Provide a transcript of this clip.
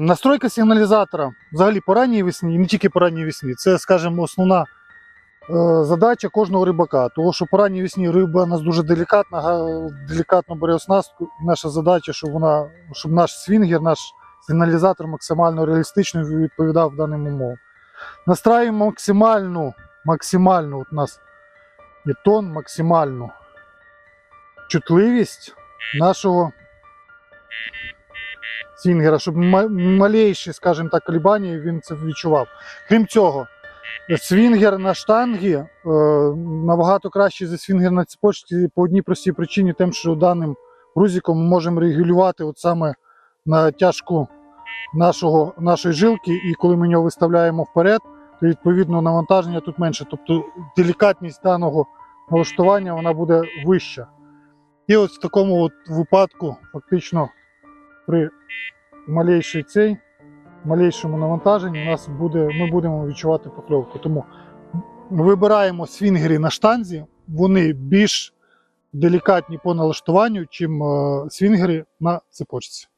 Настройка сигналізатора взагалі по ранній весні, і не тільки по ранній весні, це, скажімо, основна е, задача кожного рибака. Тому що по ранній весні риба у нас дуже делікатна, делікатно бере оснастку. Наша задача, щоб вона, щоб наш свінгер, наш сигналізатор максимально реалістично відповідав даним умовам. Настраюємо максимальну, максимальну, от у нас є тон, максимальну чутливість нашого свінгера, щоб ма- малейші, скажімо так, колебання він це відчував. Крім цього, свінгер на штангі е, набагато кращий за свінгер на цепочці по одній простій причині, тим, що даним грузиком ми можемо регулювати от саме натяжку нашого, нашої жилки, і коли ми його виставляємо вперед, то відповідно навантаження тут менше. Тобто делікатність даного налаштування вона буде вища. І от в такому от випадку, фактично, при малейшій цей, малейшому навантаженні у нас буде, ми будемо відчувати покльовку. Тому вибираємо свінгери на штанзі, вони більш делікатні по налаштуванню, чим е, свінгери на цепочці.